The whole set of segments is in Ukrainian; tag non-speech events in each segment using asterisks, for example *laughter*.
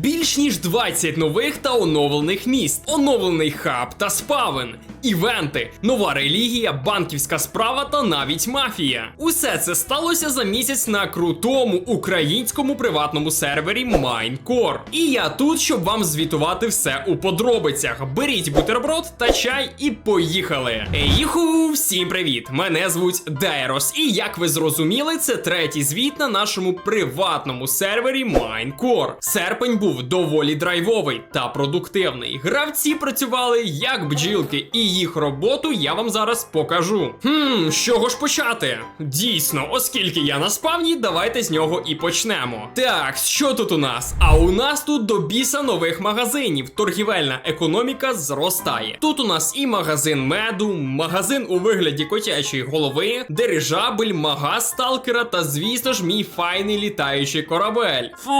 Більш ніж 20 нових та оновлених міст, оновлений хаб та спавен, івенти, нова релігія, банківська справа та навіть мафія. Усе це сталося за місяць на крутому українському приватному сервері Minecore. І я тут, щоб вам звітувати все у подробицях. Беріть бутерброд та чай і поїхали. Ейху, всім привіт! Мене звуть Дейрос, і як ви зрозуміли, це третій звіт на нашому приватному сервері Minecore. Серпень був доволі драйвовий та продуктивний. Гравці працювали як бджілки, і їх роботу я вам зараз покажу. Хм, з чого ж почати? Дійсно, оскільки я на спавні, давайте з нього і почнемо. Так, що тут у нас? А у нас тут до біса нових магазинів. Торгівельна економіка зростає. Тут у нас і магазин меду, магазин у вигляді котячої голови, дирижабель, магаз сталкера та, звісно ж, мій файний літаючий корабель. Фу,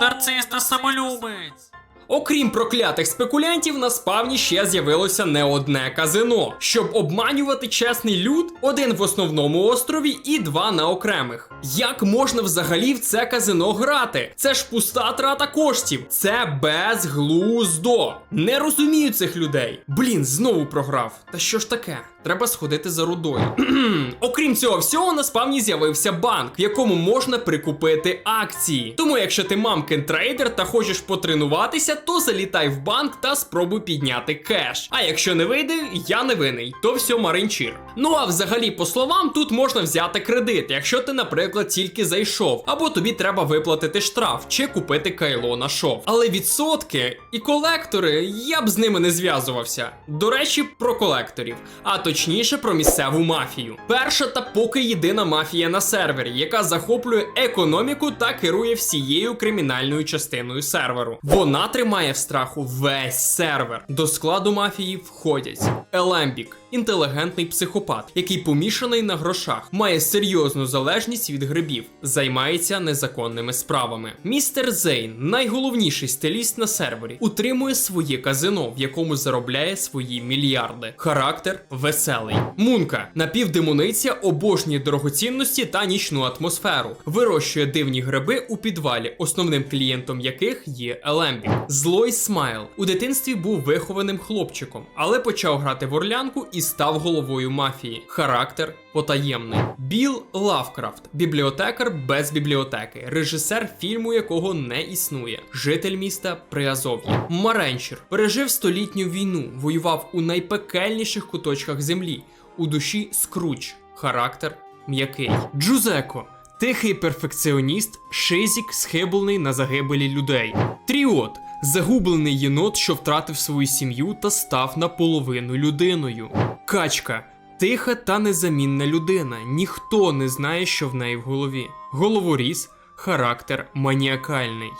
нарцис та самолюбець. Окрім проклятих спекулянтів, на спавні ще з'явилося не одне казино, щоб обманювати чесний люд, один в основному острові і два на окремих. Як можна взагалі в це казино грати? Це ж пуста трата коштів, це безглуздо. Не розумію цих людей. Блін, знову програв. Та що ж таке? Треба сходити за рудою. *clears throat* Окрім цього всього, на спавні з'явився банк, в якому можна прикупити акції. Тому, якщо ти мамкин трейдер та хочеш потренуватися, то залітай в банк та спробуй підняти кеш. А якщо не вийде, я не винний, то все маринчір. Ну а взагалі, по словам, тут можна взяти кредит, якщо ти, наприклад, тільки зайшов, або тобі треба виплатити штраф чи купити кайло на шов. Але відсотки і колектори я б з ними не зв'язувався. До речі, про колекторів, а точніше про місцеву мафію. Перша та поки єдина мафія на сервері, яка захоплює економіку та керує всією кримінальною частиною серверу. Вона тримає в страху весь сервер. До складу мафії входять Елембік. Інтелігентний психопат, який помішаний на грошах, має серйозну залежність від грибів, займається незаконними справами. Містер Зейн, найголовніший стиліст на сервері, утримує своє казино, в якому заробляє свої мільярди. Характер веселий. Мунка напівдемониця обожнює дорогоцінності та нічну атмосферу, вирощує дивні гриби у підвалі, основним клієнтом яких є Елембік. Злой Смайл у дитинстві був вихованим хлопчиком, але почав грати в орлянку і став головою мафії. Характер потаємний. Біл Лавкрафт, бібліотекар без бібліотеки, режисер фільму, якого не існує, житель міста Приазов'я. Маренчер пережив столітню війну, воював у найпекельніших куточках землі. У душі скруч, характер м'який. Джузеко. Тихий перфекціоніст, шизік, схиблений на загибелі людей. Тріот загублений єнот, що втратив свою сім'ю та став наполовину людиною. Качка тиха та незамінна людина. Ніхто не знає, що в неї в голові. Головоріз, характер маніакальний.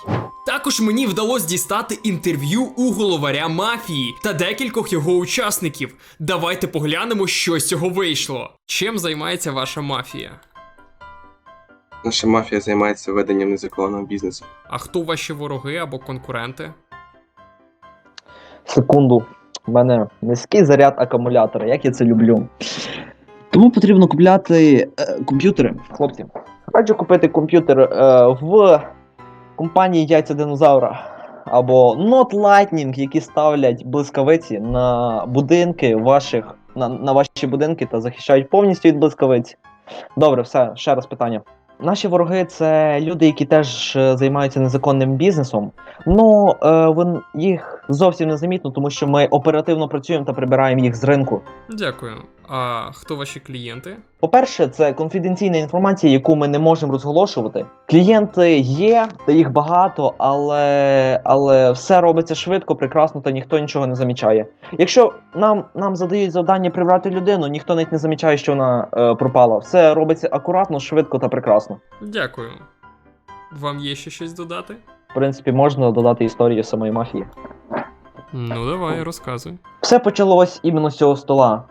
Також мені вдалося дістати інтерв'ю у головаря мафії та декількох його учасників. Давайте поглянемо, що з цього вийшло. Чим займається ваша мафія? Наша мафія займається веденням незаконного бізнесу. А хто ваші вороги або конкуренти? Секунду. У мене низький заряд акумулятора, як я це люблю. Тому потрібно купляти е, комп'ютери. Хлопці, раджу купити комп'ютер е, в компанії Яйця Динозавра або Not Lightning, які ставлять блискавиці на будинки ваших, на, на ваші будинки та захищають повністю від блискавиць. Добре, все, ще раз питання. Наші вороги це люди, які теж е, займаються незаконним бізнесом. Ну, е, їх зовсім не замітно, тому що ми оперативно працюємо та прибираємо їх з ринку. Дякую. А хто ваші клієнти? По-перше, це конфіденційна інформація, яку ми не можемо розголошувати. Клієнти є, та їх багато, але, але все робиться швидко, прекрасно, та ніхто нічого не замічає. Якщо нам, нам задають завдання прибрати людину, ніхто навіть не замічає, що вона е, пропала. Все робиться акуратно, швидко та прекрасно. Дякую. Вам є ще щось додати? В принципі, можна додати історію самої мафії. Ну давай, розказуй. Все почалось іменно з цього стола.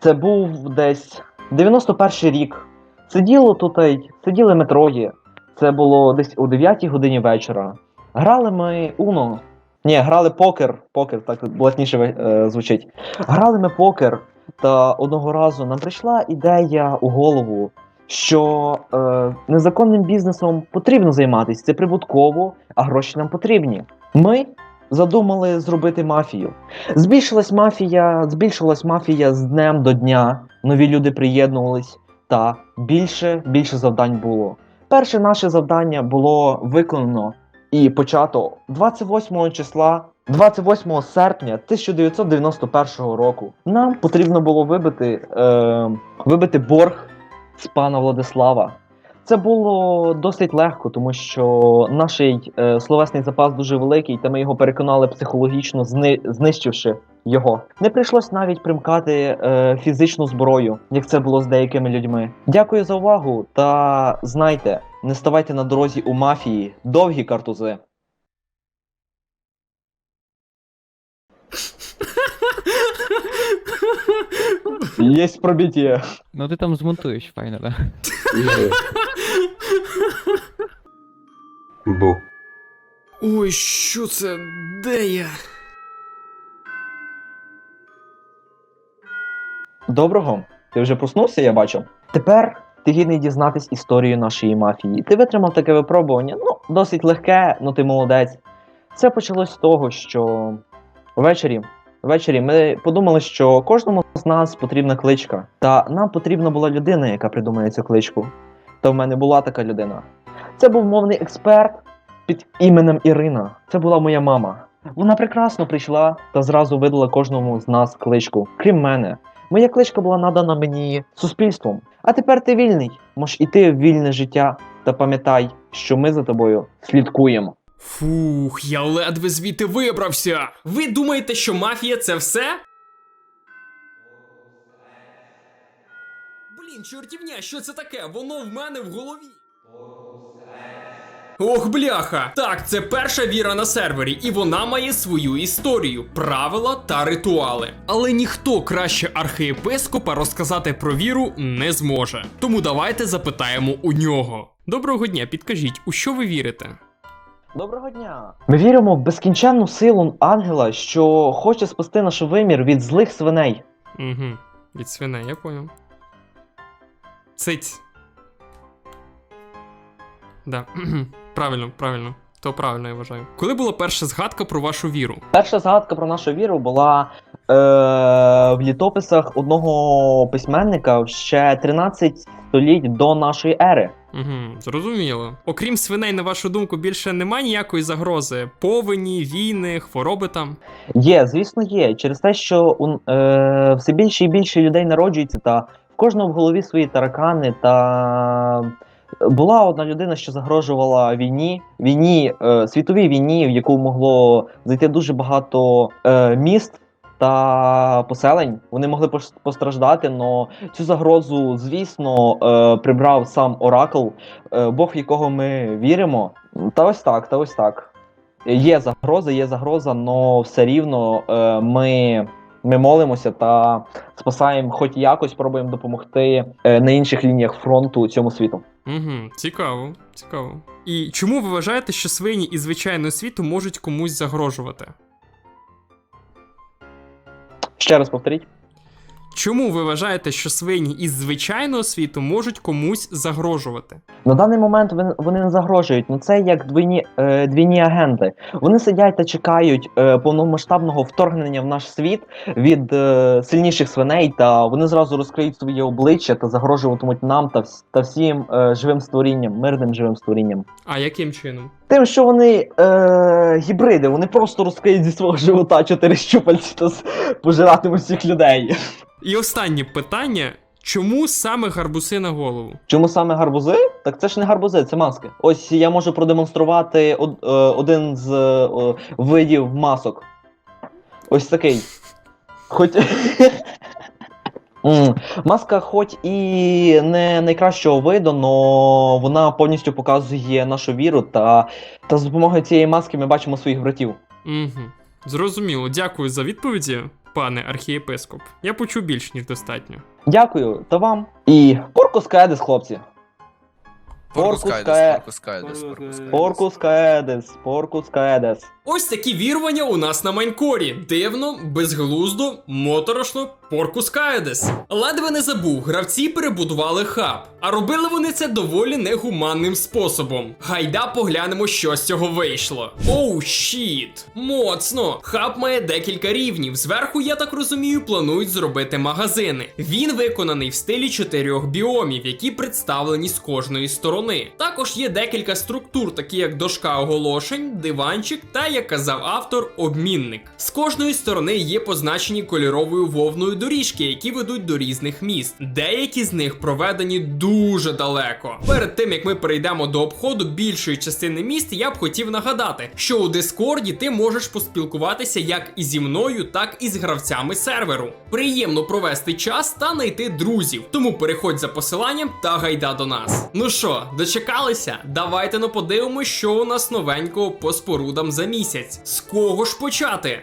Це був десь 91 рік. Сиділо тут, сиділи ми троє. Це було десь о 9 годині вечора. Грали ми Уно. Ні, грали покер. Покер, так блатніше е, звучить. Грали ми покер, та одного разу нам прийшла ідея у голову, що е, незаконним бізнесом потрібно займатися. Це прибутково, а гроші нам потрібні. Ми задумали зробити мафію. Збільшилась мафія, збільшилась мафія з днем до дня. Нові люди приєднувались, та більше більше завдань було. Перше наше завдання було виконано і почато 28 числа, 28 серпня 1991 року. Нам потрібно було вибити, е, вибити борг з пана Владислава. Це було досить легко, тому що наш е, словесний запас дуже великий, та ми його переконали психологічно, зни, знищивши його. Не прийшлось навіть примкати е, фізичну зброю, як це було з деякими людьми. Дякую за увагу та знайте, не ставайте на дорозі у мафії довгі картузи. Єсть пробиття. Ну ти там змонтуєш, файно, да? Бу. Ой, що це? Де я? Доброго, ти вже проснувся, я бачу. Тепер ти гідний дізнатись історію нашої мафії. Ти витримав таке випробування, ну, досить легке, ну ти молодець. Це почалось з того, що ввечері, ввечері ми подумали, що кожному з нас потрібна кличка. Та нам потрібна була людина, яка придумає цю кличку. Та в мене була така людина. Це був мовний експерт під іменем Ірина. Це була моя мама. Вона прекрасно прийшла та зразу видала кожному з нас кличку, крім мене. Моя кличка була надана мені суспільством. А тепер ти вільний. Можеш іти в вільне життя та пам'ятай, що ми за тобою слідкуємо. Фух, я ледве звідти вибрався. Ви думаєте, що мафія це все? Блін, чортівня, що це таке? Воно в мене в голові. Ох, бляха! Так, це перша віра на сервері, і вона має свою історію, правила та ритуали. Але ніхто краще архієпископа розказати про віру не зможе. Тому давайте запитаємо у нього. Доброго дня, підкажіть, у що ви вірите? Доброго дня! Ми віримо в безкінченну силу ангела, що хоче спасти наш вимір від злих свиней. Угу. Від свиней, я понял. Циць. Да. *clears throat* правильно, правильно. То правильно, я вважаю. Коли була перша згадка про вашу віру? Перша згадка про нашу віру була е, в літописах одного письменника ще 13 століть до нашої ери. Угу, зрозуміло. Окрім свиней, на вашу думку, більше немає ніякої загрози? Повені, війни, хвороби там. Є, звісно, є. Через те, що у, е, все більше і більше людей народжується, та в кожного в голові свої таракани. Та була одна людина, що загрожувала війні, війні, е, світовій війні, в яку могло зайти дуже багато е, міст. Та поселень вони могли постраждати, але цю загрозу, звісно, е, прибрав сам Оракл, е, Бог, в якого ми віримо. Та ось так, та ось так. Є загроза, є загроза, але все рівно е, ми, ми молимося та спасаємо, хоч якось пробуємо допомогти на інших лініях фронту цьому світу. Угу, цікаво, цікаво. І чому ви вважаєте, що свині із звичайного світу можуть комусь загрожувати? Ще раз повторіть. Чому ви вважаєте, що свині із звичайного світу можуть комусь загрожувати? На даний момент вони, не загрожують. Ну це як двійні, е, двійні агенти. Вони сидять та чекають е, повномасштабного вторгнення в наш світ від е, сильніших свиней, та вони зразу розкриють своє обличчя та загрожуватимуть нам та, та всім е, живим створінням, мирним живим створінням. А яким чином? Тим, що вони е, гібриди, вони просто розкриють зі свого живота чотири щупальці та пожиратимуть всіх людей. І останнє питання: чому саме гарбуси на голову? Чому саме гарбузи? Так це ж не гарбузи, це маски. Ось я можу продемонструвати од, е, один з е, видів масок. Ось такий. Хоч. *laughs* Маска, хоч і не найкращого виду, але вона повністю показує нашу віру, та, та з допомогою цієї маски ми бачимо своїх братів. Угу. Зрозуміло, дякую за відповіді, пане архієпископ. Я почув більш ніж достатньо. Дякую, та вам. І Поркус Кедис, хлопці. Поркус Каe- Поркус Каедес, Поркус Каедес. Поркус Каедес, Поркус Каедес. Ось такі вірування у нас на майнкорі. Дивно, безглуздо, моторошно, Поркус Каедес. Ледве не забув, гравці перебудували хаб, а робили вони це доволі негуманним способом. Гайда поглянемо, що з цього вийшло. Оу, щіт! Моцно! Хаб має декілька рівнів. Зверху, я так розумію, планують зробити магазини. Він виконаний в стилі чотирьох біомів, які представлені з кожної сторони. Також є декілька структур, такі як дошка оголошень, диванчик та, як казав автор, обмінник. З кожної сторони є позначені кольоровою вовною доріжки, які ведуть до різних міст. Деякі з них проведені дуже далеко. Перед тим як ми перейдемо до обходу більшої частини міст, я б хотів нагадати, що у Дискорді ти можеш поспілкуватися як і зі мною, так і з гравцями серверу. Приємно провести час та знайти друзів. Тому переходь за посиланням та гайда до нас. Ну що, дочекалися? Давайте ну подивимось, що у нас новенького по спорудам за місяць. З кого ж почати?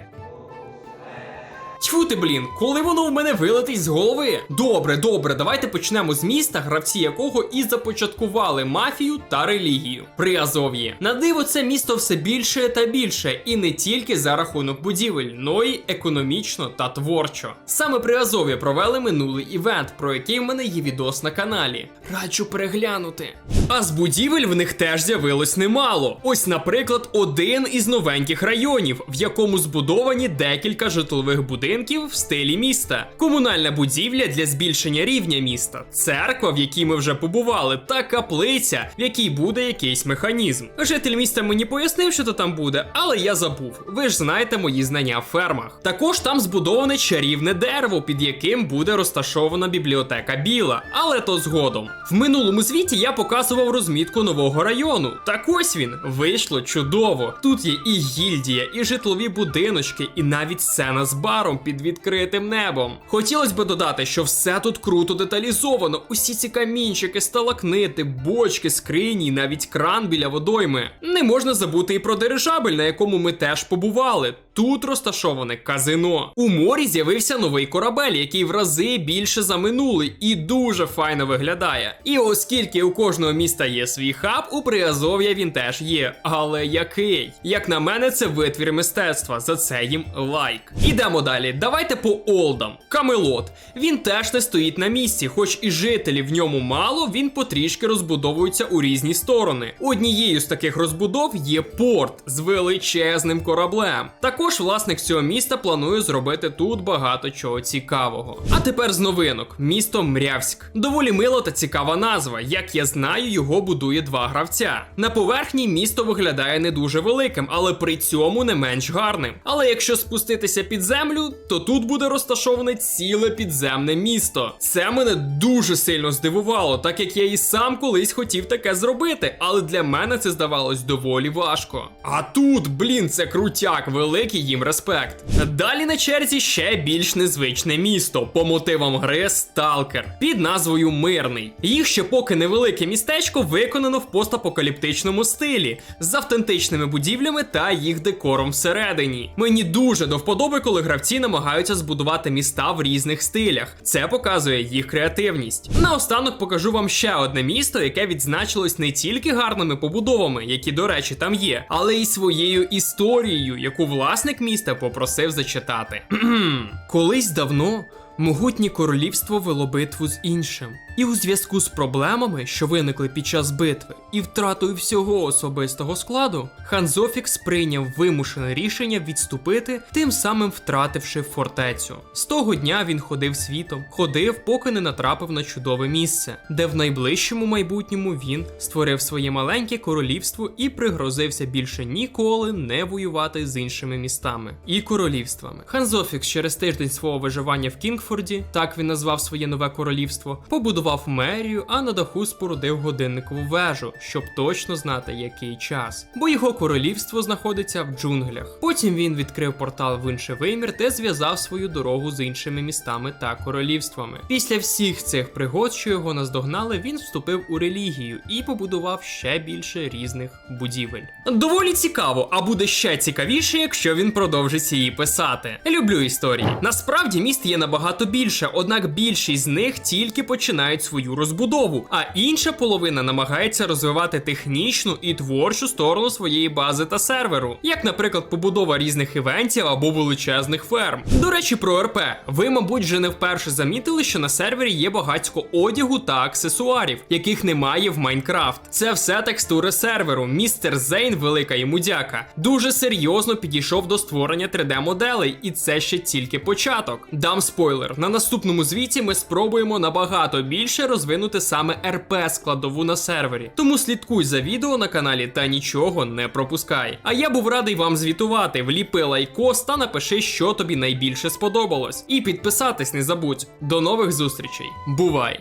Тьфу ти, блін, коли воно у мене вилетить з голови? Добре, добре, давайте почнемо з міста, гравці якого і започаткували мафію та релігію. Приазов'є. На диво, це місто все більше та більше, і не тільки за рахунок будівель, но й економічно та творчо. Саме Приазов'я провели минулий івент, про який в мене є відос на каналі. Раджу переглянути. А з будівель в них теж з'явилось немало. Ось, наприклад, один із новеньких районів, в якому збудовані декілька житлових будинків в стилі міста, комунальна будівля для збільшення рівня міста, церква, в якій ми вже побували, та каплиця, в якій буде якийсь механізм. Житель міста мені пояснив, що то там буде, але я забув. Ви ж знаєте мої знання в фермах. Також там збудоване чарівне дерево, під яким буде розташована бібліотека Біла, але то згодом. В минулому звіті я показував розмітку нового району. Так ось він вийшло чудово. Тут є і гільдія, і житлові будиночки, і навіть сцена з баром під відкритим небом. Хотілося б додати, що все тут круто деталізовано. Усі ці камінчики, сталакнити, бочки, скрині, навіть кран біля водойми. Не можна забути і про дирижабель, на якому ми теж побували. Тут розташоване казино. У морі з'явився новий корабель, який в рази більше за минулий і дуже файно виглядає. І оскільки у кожного міста є свій хаб, у Приазов'я він теж є. Але який? Як на мене, це витвір мистецтва. За це їм лайк. Ідемо далі. Давайте по Олдам. Камелот. Він теж не стоїть на місці, хоч і жителів в ньому мало, він потрішки розбудовується у різні сторони. Однією з таких розбудов є порт з величезним кораблем. Також власник цього міста планує зробити тут багато чого цікавого. А тепер з новинок: місто Мрявськ. Доволі мила та цікава назва. Як я знаю, його будує два гравця. На поверхні місто виглядає не дуже великим, але при цьому не менш гарним. Але якщо спуститися під землю, то тут буде розташоване ціле підземне місто. Це мене дуже сильно здивувало, так як я і сам колись хотів таке зробити, але для мене це здавалось доволі важко. А тут, блін, це крутяк, великий їм респект. Далі на черзі ще більш незвичне місто по мотивам гри Сталкер під назвою Мирний. Їх ще поки невелике містечко виконано в постапокаліптичному стилі з автентичними будівлями та їх декором всередині. Мені дуже до вподоби, коли гравці намагаються збудувати міста в різних стилях. Це показує їх креативність. Наостанок покажу вам ще одне місто, яке відзначилось не тільки гарними побудовами, які, до речі, там є, але й своєю історією, яку власник міста попросив зачитати. *clears throat* Колись давно. Могутнє королівство вело битву з іншим, і у зв'язку з проблемами, що виникли під час битви, і втратою всього особистого складу, хан Зофікс прийняв вимушене рішення відступити, тим самим втративши фортецю. З того дня він ходив світом, ходив, поки не натрапив на чудове місце, де в найближчому майбутньому він створив своє маленьке королівство і пригрозився більше ніколи не воювати з іншими містами і королівствами. Хан Зофікс через тиждень свого виживання в Кінгфорді, так він назвав своє нове королівство, побудував мерію, а на даху спорудив годинникову вежу, щоб точно знати, який час. Бо його королівство знаходиться в джунглях. Потім він відкрив портал в інший вимір, де зв'язав свою дорогу з іншими містами та королівствами. Після всіх цих пригод, що його наздогнали, він вступив у релігію і побудував ще більше різних будівель. Доволі цікаво, а буде ще цікавіше, якщо він продовжить її писати. Люблю історії. Насправді міст є набагато більше, однак більшість з них тільки починають мають свою розбудову, а інша половина намагається розвивати технічну і творчу сторону своєї бази та серверу, як, наприклад, побудова різних івентів або величезних ферм. До речі, про РП. Ви, мабуть, вже не вперше замітили, що на сервері є багатько одягу та аксесуарів, яких немає в Майнкрафт. Це все текстури серверу. Містер Зейн, велика йому дяка, дуже серйозно підійшов до створення 3D-моделей, і це ще тільки початок. Дам спойлер: на наступному звіті ми спробуємо набагато більше розвинути саме РП складову на сервері. Тому слідкуй за відео на каналі та нічого не пропускай. А я був радий вам звітувати. Вліпи лайкос та напиши, що тобі найбільше сподобалось. І підписатись не забудь. До нових зустрічей. Бувай!